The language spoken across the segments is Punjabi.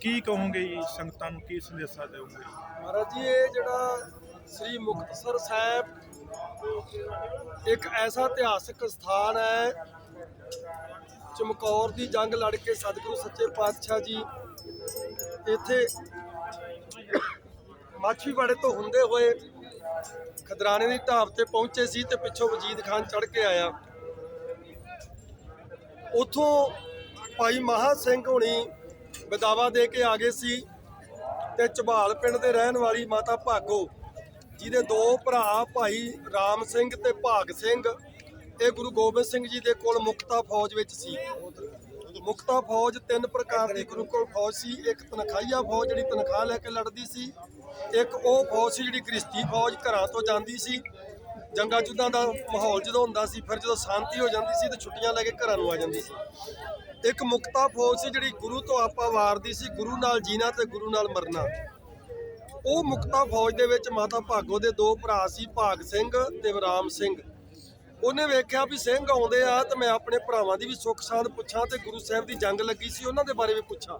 ਕੀ ਕਹੋਗੇ ਜੀ ਸੰਗਤਾਂ ਨੂੰ, ਕੀ ਸੰਦੇਸ਼ਾ ਦਿਓਗੇ ਮਹਾਰਾਜ ਜੀ, ਇਹ ਜਿਹੜਾ ਸ੍ਰੀ ਮੁਕਤਸਰ ਸਾਹਿਬ ਇੱਕ ਐਸਾ ਇਤਿਹਾਸਕ ਸਥਾਨ ਹੈ, ਚਮਕੌਰ ਦੀ ਜੰਗ ਲੜ ਕੇ ਸਤਿਗੁਰੂ ਸੱਚੇ ਪਾਤਸ਼ਾਹ ਜੀ ਇੱਥੇ ਮਾਛੀਵਾੜੇ ਤੋਂ ਹੁੰਦੇ ਹੋਏ ਖਦਰਾਣੇ ਦੀ ਢਾਬ ਤੇ ਪਹੁੰਚੇ ਸੀ ਤੇ ਪਿੱਛੋਂ ਵਜੀਦ ਖਾਨ ਚੜ ਕੇ ਆਇਆ। ਉਥੋਂ ਭਾਈ ਮਹਾ ਸਿੰਘ ਹੋਣੀ ਬਦਾਵਾ ਦੇ ਕੇ ਆ ਗਏ ਸੀ ਤੇ ਝਬਾਲ ਪਿੰਡ ਦੇ ਰਹਿਣ ਵਾਲੀ ਮਾਤਾ ਭਾਗੋ, ਜਿਹਦੇ ਦੋ ਭਰਾ ਭਾਈ ਰਾਮ ਸਿੰਘ ਤੇ ਭਾਗ ਸਿੰਘ ਇਹ ਗੁਰੂ ਗੋਬਿੰਦ ਸਿੰਘ ਜੀ ਦੇ ਕੋਲ ਮੁਕਤਾ ਫੌਜ ਵਿੱਚ ਸੀ। ਮੁਕਤਾ ਫੌਜ ਤਿੰਨ ਪ੍ਰਕਾਰ ਦੀ ਗੁਰੂ ਕੋਲ ਫੌਜ ਸੀ। ਇੱਕ ਤਨਖਾਹੀਆ ਫੌਜ, ਜਿਹੜੀ ਤਨਖਾਹ ਲੈ ਕੇ ਲੜਦੀ ਸੀ। ਇੱਕ ਉਹ ਫੌਜ ਸੀ ਜਿਹੜੀ ਗ੍ਰਿਸ਼ਤੀ ਫੌਜ ਘਰਾਂ ਤੋਂ ਜਾਂਦੀ ਸੀ। ਜੰਗਾਂ ਜੁੱਦਾਂ ਦਾ ਮਾਹੌਲ ਜਦੋਂ ਹੁੰਦਾ ਸੀ, ਫਿਰ ਜਦੋਂ ਸ਼ਾਂਤੀ ਹੋ ਜਾਂਦੀ ਸੀ ਤੇ ਛੁੱਟੀਆਂ ਲੈ ਕੇ ਘਰਾਂ ਨੂੰ ਆ ਜਾਂਦੀ ਸੀ। ਇੱਕ ਮੁਕਤਾ ਫੌਜ ਸੀ ਜਿਹੜੀ ਗੁਰੂ ਤੋਂ ਆਪਾ ਵਾਰਦੀ ਸੀ, ਗੁਰੂ ਨਾਲ ਜੀਣਾ ਤੇ ਗੁਰੂ ਨਾਲ ਮਰਨਾ। ਉਹ ਮੁਕਤਾ ਫੌਜ ਦੇ ਵਿੱਚ ਮਾਤਾ ਭਾਗੋ ਦੇ ਦੋ ਭਰਾ ਸੀ, ਭਾਗ ਸਿੰਘ ਤੇ ਰਾਮ ਸਿੰਘ। ਉਹਨੇ ਵੇਖਿਆ ਵੀ ਸਿੰਘ ਆਉਂਦੇ ਆ ਤੇ ਮੈਂ ਆਪਣੇ ਭਰਾਵਾਂ ਦੀ ਵੀ ਸੁੱਖ ਸਾਂਦ ਪੁੱਛਾਂ ਤੇ ਗੁਰੂ ਸਾਹਿਬ ਦੀ ਜੰਗ ਲੱਗੀ ਸੀ, ਉਹਨਾਂ ਦੇ ਬਾਰੇ ਵੀ ਪੁੱਛਾਂ।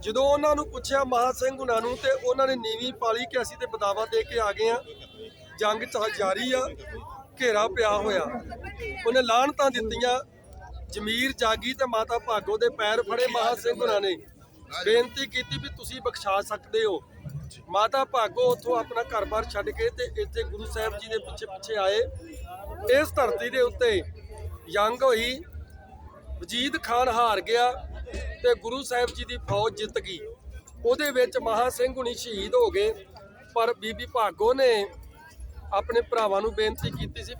ਜਦੋਂ ਉਹਨਾਂ ਨੂੰ ਪੁੱਛਿਆ ਮਹਾ ਸਿੰਘ ਉਹਨਾਂ ਨੂੰ ਤੇ ਉਹਨਾਂ ਨੇ ਨੀਵੀਂ ਪਾਲੀ ਕਿ ਅਸੀਂ ਤੇ ਬਦਾਵਾ ਦੇ ਕੇ ਆ ਗਏ ਆ ਜੰਗ ਚ ਜਾਰੀ ਆ, ਘੇਰਾ ਪਿਆ ਹੋਇਆ। ਉਹਨੇ ਲਾਹਣਤਾਂ ਦਿੱਤੀਆਂ। ਜਮੀਰ ਜਾਗੀ ਤੇ ਮਾਤਾ ਭਾਗੋ ਦੇ ਪੈਰ ਫੜੇ ਮਹਾ ਸਿੰਘ ਉਹਨਾਂ ਨੇ। ਬੇਨਤੀ ਕੀਤੀ ਵੀ ਤੁਸੀਂ ਬਖਸ਼ਾ ਸਕਦੇ ਹੋ। ਮਾਤਾ ਭਾਗੋ ਉੱਥੋਂ ਆਪਣਾ ਘਰ-ਬਾਰ ਛੱਡ ਕੇ ਤੇ ਇੱਥੇ ਗੁਰੂ ਸਾਹਿਬ ਜੀ ਦੇ ਪਿੱਛੇ ਪਿੱਛੇ ਆਏ। ਇਸ ਧਰਤੀ ਦੇ ਉੱਤੇ ਜੰਗ ਹੋਈ। ਵਜੀਦ ਖਾਨ ਹਾਰ ਗਿਆ ਤੇ ਗੁਰੂ ਸਾਹਿਬ ਜੀ ਦੀ ਫੌਜ ਜਿੱਤ ਗਈ। ਉਹਦੇ ਵਿੱਚ ਮਹਾ ਸਿੰਘ ਹੁਣੀ ਸ਼ਹੀਦ ਹੋ ਗਏ। ਪਰ ਬੀਬੀ ਭਾਗੋ ਨੇ ਆਪਣੇ ਭਰਾਵਾਂ ਨੂੰ ਬੇਨਤੀ ਕੀਤੀ ਸੀ